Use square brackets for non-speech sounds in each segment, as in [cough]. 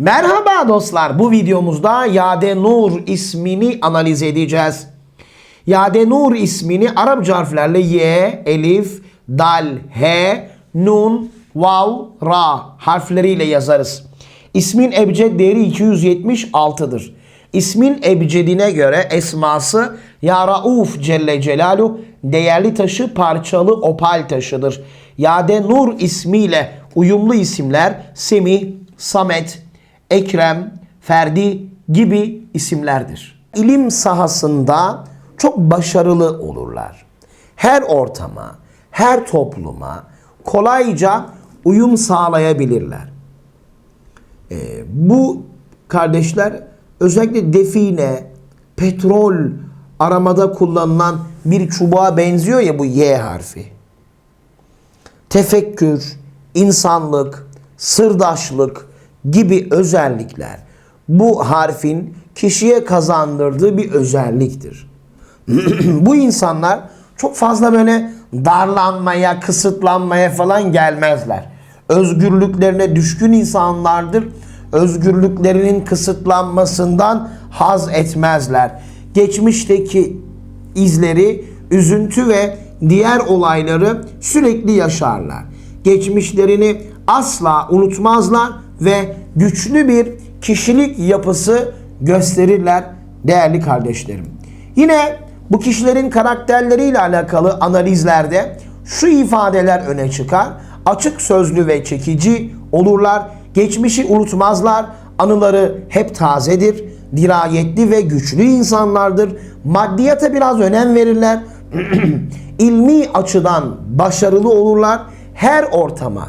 Merhaba dostlar. Bu videomuzda Yade Nur ismini analiz edeceğiz. Yade Nur ismini Arapça harflerle Y, Elif, Dal, H, Nun, Vav, Ra harfleriyle yazarız. İsmin ebced değeri 276'dır. İsmin ebcedine göre esması Ya Rauf Celle Celalu değerli taşı parçalı opal taşıdır. Yade Nur ismiyle uyumlu isimler Semih, Samet, Ekrem, Ferdi gibi isimlerdir. İlim sahasında çok başarılı olurlar. Her ortama, her topluma kolayca uyum sağlayabilirler. Ee, bu kardeşler özellikle define, petrol aramada kullanılan bir çubuğa benziyor ya bu Y harfi. Tefekkür, insanlık, sırdaşlık gibi özellikler bu harfin kişiye kazandırdığı bir özelliktir. [clears throat] bu insanlar çok fazla böyle darlanmaya, kısıtlanmaya falan gelmezler. Özgürlüklerine düşkün insanlardır. Özgürlüklerinin kısıtlanmasından haz etmezler. Geçmişteki izleri, üzüntü ve diğer olayları sürekli yaşarlar. Geçmişlerini asla unutmazlar ve güçlü bir kişilik yapısı gösterirler değerli kardeşlerim. Yine bu kişilerin karakterleriyle alakalı analizlerde şu ifadeler öne çıkar. Açık sözlü ve çekici olurlar. Geçmişi unutmazlar. Anıları hep tazedir. Dirayetli ve güçlü insanlardır. Maddiyata biraz önem verirler. [clears throat] İlmi açıdan başarılı olurlar. Her ortama,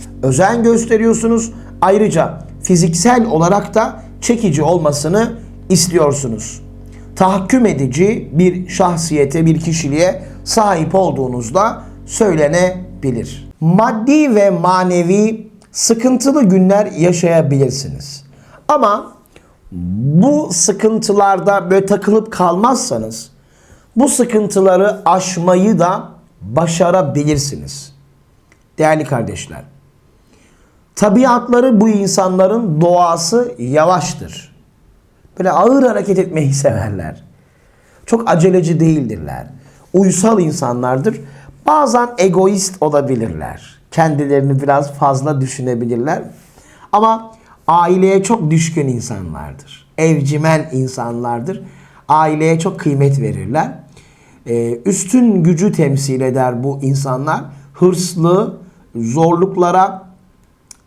özen gösteriyorsunuz. Ayrıca fiziksel olarak da çekici olmasını istiyorsunuz. Tahakküm edici bir şahsiyete, bir kişiliğe sahip olduğunuzda söylenebilir. Maddi ve manevi sıkıntılı günler yaşayabilirsiniz. Ama bu sıkıntılarda böyle takılıp kalmazsanız bu sıkıntıları aşmayı da başarabilirsiniz. Değerli kardeşler. Tabiatları bu insanların doğası yavaştır. Böyle ağır hareket etmeyi severler. Çok aceleci değildirler. Uysal insanlardır. Bazen egoist olabilirler. Kendilerini biraz fazla düşünebilirler. Ama aileye çok düşkün insanlardır. Evcimen insanlardır. Aileye çok kıymet verirler. Ee, üstün gücü temsil eder bu insanlar. Hırslı, zorluklara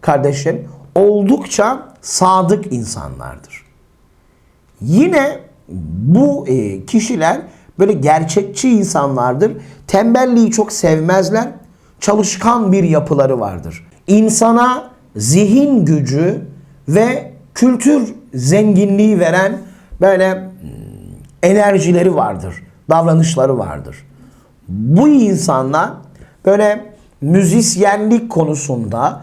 kardeşlerim oldukça sadık insanlardır. Yine bu e, kişiler böyle gerçekçi insanlardır. Tembelliği çok sevmezler. Çalışkan bir yapıları vardır. İnsana zihin gücü ve kültür zenginliği veren böyle hmm, enerjileri vardır. Davranışları vardır. Bu insanlar böyle müzisyenlik konusunda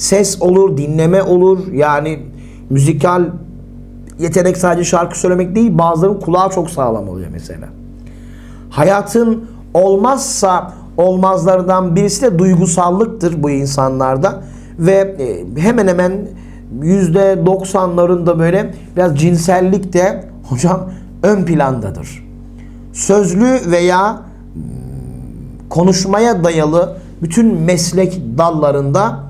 ses olur, dinleme olur. Yani müzikal yetenek sadece şarkı söylemek değil, bazılarının kulağı çok sağlam oluyor mesela. Hayatın olmazsa olmazlardan birisi de duygusallıktır bu insanlarda ve e, hemen hemen yüzde doksanlarında böyle biraz cinsellik de hocam ön plandadır. Sözlü veya hmm, konuşmaya dayalı bütün meslek dallarında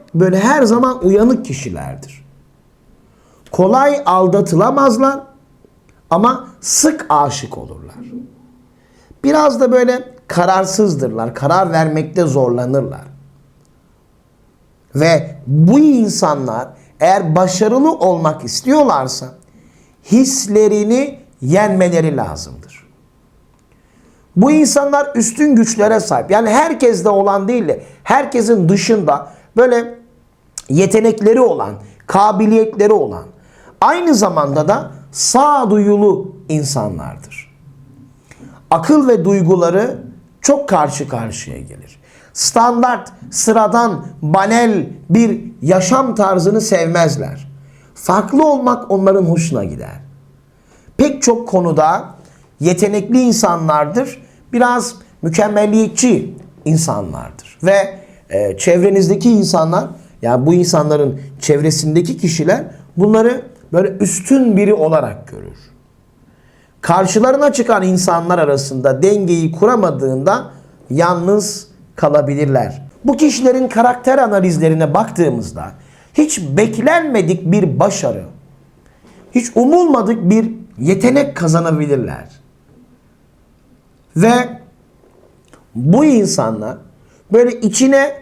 böyle her zaman uyanık kişilerdir. Kolay aldatılamazlar ama sık aşık olurlar. Biraz da böyle kararsızdırlar. Karar vermekte zorlanırlar. Ve bu insanlar eğer başarılı olmak istiyorlarsa hislerini yenmeleri lazımdır. Bu insanlar üstün güçlere sahip. Yani herkeste olan değil de herkesin dışında böyle yetenekleri olan, kabiliyetleri olan, aynı zamanda da sağduyulu insanlardır. Akıl ve duyguları çok karşı karşıya gelir. Standart, sıradan, banel bir yaşam tarzını sevmezler. Farklı olmak onların hoşuna gider. Pek çok konuda yetenekli insanlardır. Biraz mükemmelliyetçi insanlardır. Ve e, çevrenizdeki insanlar yani bu insanların çevresindeki kişiler bunları böyle üstün biri olarak görür. Karşılarına çıkan insanlar arasında dengeyi kuramadığında yalnız kalabilirler. Bu kişilerin karakter analizlerine baktığımızda hiç beklenmedik bir başarı, hiç umulmadık bir yetenek kazanabilirler. Ve bu insanlar böyle içine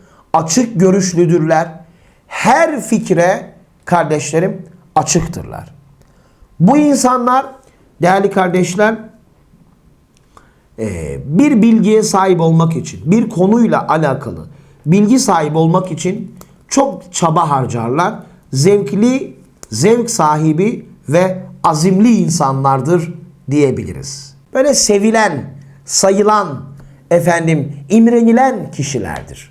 açık görüşlüdürler. Her fikre kardeşlerim açıktırlar. Bu insanlar değerli kardeşler e, bir bilgiye sahip olmak için, bir konuyla alakalı bilgi sahibi olmak için çok çaba harcarlar. Zevkli, zevk sahibi ve azimli insanlardır diyebiliriz. Böyle sevilen, sayılan, efendim imrenilen kişilerdir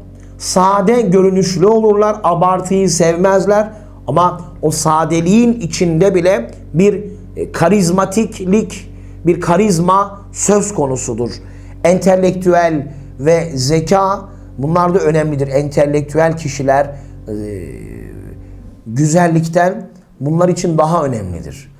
Sade görünüşlü olurlar. Abartıyı sevmezler. Ama o sadeliğin içinde bile bir e, karizmatiklik, bir karizma söz konusudur. Entelektüel ve zeka bunlar da önemlidir. Entelektüel kişiler e, güzellikten bunlar için daha önemlidir.